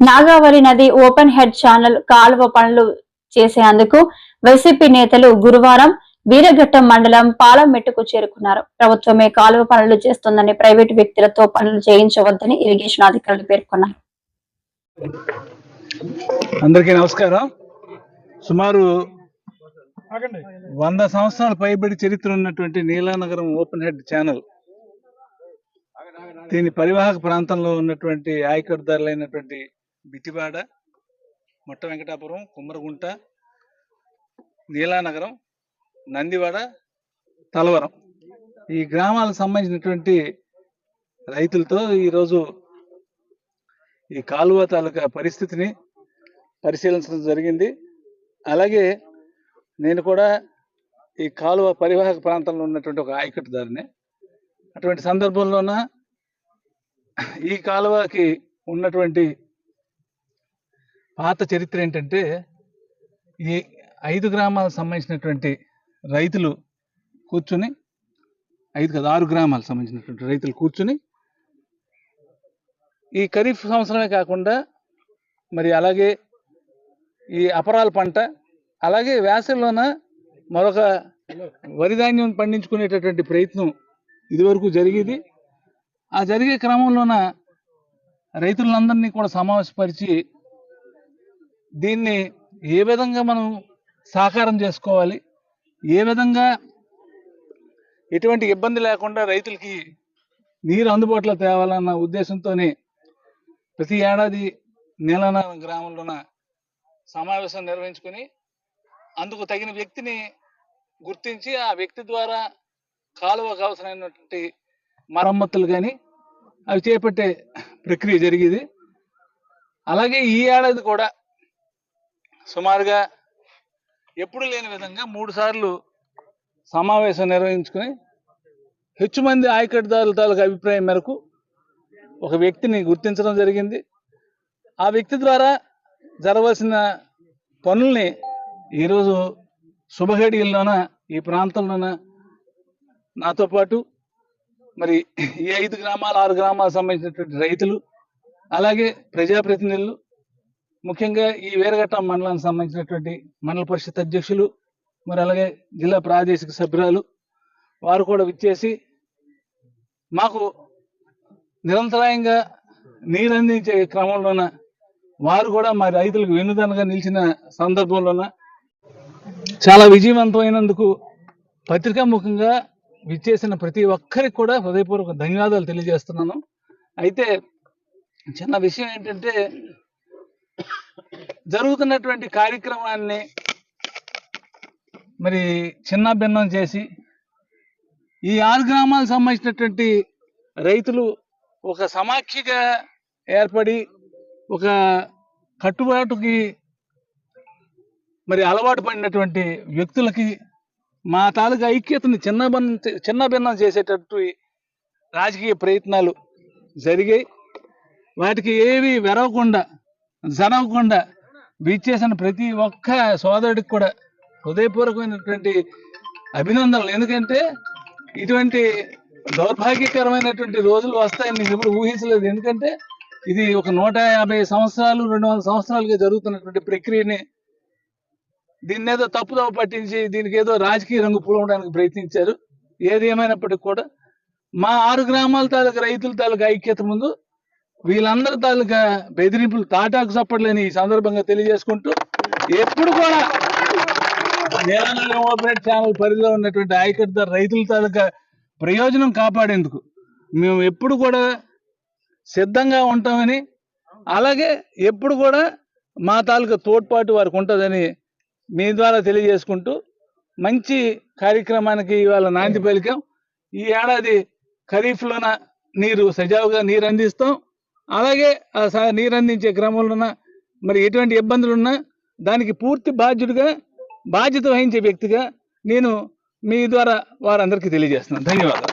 నాగావళి నది open head channel కాలువ పనులు చేసేందుకు వైసీపీ నేతలు గురువారం వీరఘట్టం మండలం పాలమెట్టుకు చేరుకున్నారు. ప్రభుత్వమే కాలువ పనులు చేస్తుందని ప్రైవేటు వ్యక్తులతో పనులు చేయించవద్దని ఇరిగేషన్ అధికారులు పేర్కొన్నారు. అందరికీ నమస్కారం. సుమారు వంద సంవత్సరాల పైబడి చరిత్ర ఉన్నటువంటి నీలానగరం ఓపెన్ హెడ్ ఛానల్. దీని పరివాహక ప్రాంతంలో ఉన్నటువంటి ఆయకట్టుదారులైనటువంటి బితివాడ మొట్ట వెంకటాపురం కుమ్మరగుంట నీలానగరం నందివాడ తలవరం. ఈ గ్రామాలకు సంబంధించినటువంటి రైతులతో ఈరోజు ఈ కాలువ తాలూకా పరిస్థితిని పరిశీలించడం జరిగింది. అలాగే నేను కూడా ఈ కాలువ పరివాహక ప్రాంతంలో ఉన్నటువంటి ఒక ఆయకట్టుదారిని. అటువంటి సందర్భంలోన ఈ కాలువకి ఉన్నటువంటి పాత చరిత్ర ఏంటంటే ఈ ఐదు గ్రామాలకు సంబంధించినటువంటి రైతులు కూర్చుని ఐదు కదా ఆరు గ్రామాలకు సంబంధించినటువంటి రైతులు కూర్చుని ఈ ఖరీఫ్ సంవత్సరమే కాకుండా మరి అలాగే ఈ అపరాల పంట అలాగే వేసవిలోన మరొక వరి ధాన్యం పండించుకునేటటువంటి ప్రయత్నం ఇదివరకు జరిగేది. ఆ జరిగే క్రమంలోన రైతులందరినీ కూడా సమావేశపరిచి దీన్ని ఏ విధంగా మనం సాకారం చేసుకోవాలి? ఏ విధంగా ఎటువంటి ఇబ్బంది లేకుండా రైతులకి నీరు అందుబాటులో తేవాలన్న ఉద్దేశంతోనే ప్రతి ఏడాది నీలన గ్రామంలోన సమావేశం నిర్వహించుకొని అందుకు తగిన వ్యక్తిని గుర్తించి ఆ వ్యక్తి ద్వారా కాలువకు అవసరమైనటువంటి మరమ్మతులు కానీ అవి చేపట్టే ప్రక్రియ జరిగేది. అలాగే ఈ ఏడాది కూడా సుమారుగా ఎప్పుడు లేని విధంగా మూడు సార్లు సమావేశం నిర్వహించుకుని హెచ్చు మంది ఆయకట్టుదారుల తాలూకు అభిప్రాయం మేరకు ఒక వ్యక్తిని గుర్తించడం జరిగింది. ఆ వ్యక్తి ద్వారా జరగవలసిన పనుల్ని ఈరోజు శుభఘడియల్లోన ఈ ప్రాంతంలోన నాతో పాటు మరి ఈ ఐదు గ్రామాలు ఆరు గ్రామాలకు సంబంధించినటువంటి రైతులు అలాగే ప్రజాప్రతినిధులు ముఖ్యంగా ఈ వీరఘట్ట మండలానికి సంబంధించినటువంటి మండల పరిషత్ అధ్యక్షులు మరి అలాగే జిల్లా ప్రాదేశిక సభ్యురాలు వారు కూడా విచ్చేసి మాకు నిరంతరాయంగా నీరు అందించే క్రమంలోన వారు కూడా మా రైతులకు వెన్నుదనగా నిలిచిన సందర్భంలోన చాలా విజయవంతమైనందుకు పత్రికాముఖంగా విచ్చేసిన ప్రతి ఒక్కరికి కూడా హృదయపూర్వక ధన్యవాదాలు తెలియజేస్తున్నాను. అయితే చిన్న విషయం ఏంటంటే జరుగుతున్నటువంటి కార్యక్రమాన్ని మరి చిన్న భిన్నం చేసి ఈ ఆరు గ్రామాలకు సంబంధించినటువంటి రైతులు ఒక సమాఖ్యగా ఏర్పడి ఒక కట్టుబాటుకి మరి అలవాటు పడినటువంటి వ్యక్తులకి మా తాలూకా ఐక్యతని చిన్న చిన్న భిన్నం చేసేటట్టు రాజకీయ ప్రయత్నాలు జరిగాయి. వాటికి ఏవి వెరవకుండా జరగకుండా విచ్చేసిన ప్రతి ఒక్క సోదరుడికి కూడా హృదయపూర్వకమైనటువంటి అభినందనలు. ఎందుకంటే ఇటువంటి దౌర్భాగ్యకరమైనటువంటి రోజులు వస్తాయని నేను ఎప్పుడు ఊహించలేదు. ఎందుకంటే ఇది ఒక నూట యాభై సంవత్సరాలు రెండు వందల సంవత్సరాలుగా జరుగుతున్నటువంటి ప్రక్రియని. దీన్ని ఏదో తప్పుదవ పట్టించి దీనికి ఏదో రాజకీయ రంగు పూలవడానికి ప్రయత్నించారు. ఏది ఏమైనప్పటికీ కూడా మా ఆరు గ్రామాల తాలూకు రైతుల తాలూకు ఐక్యత ముందు వీళ్ళందరి తాలూకా బెదిరింపులు తాటాకు చప్పట్లేని ఈ సందర్భంగా తెలియజేసుకుంటూ ఎప్పుడు కూడా నీలనగరం ఓపెన్ ఛానల్ పరిధిలో ఉన్నటువంటి ఆయకట్ట రైతుల తాలూకా ప్రయోజనం కాపాడేందుకు మేము ఎప్పుడు కూడా సిద్ధంగా ఉంటామని అలాగే ఎప్పుడు కూడా మా తాలూకా తోడ్పాటు వారికి ఉంటుందని మీ ద్వారా తెలియజేసుకుంటూ మంచి కార్యక్రమానికి ఇవాళ నాంది పలికాం. ఈ ఏడాది ఖరీఫ్లోన నీరు సజావుగా నీరు అందిస్తాం అలాగే ఆ నీరు అందించే క్రమంలోన మరి ఎటువంటి ఇబ్బందులున్నా దానికి పూర్తి బాధ్యుడిగా బాధ్యత వహించే వ్యక్తిగా నేను మీ ద్వారా వారందరికీ తెలియజేస్తున్నాను. ధన్యవాదాలు.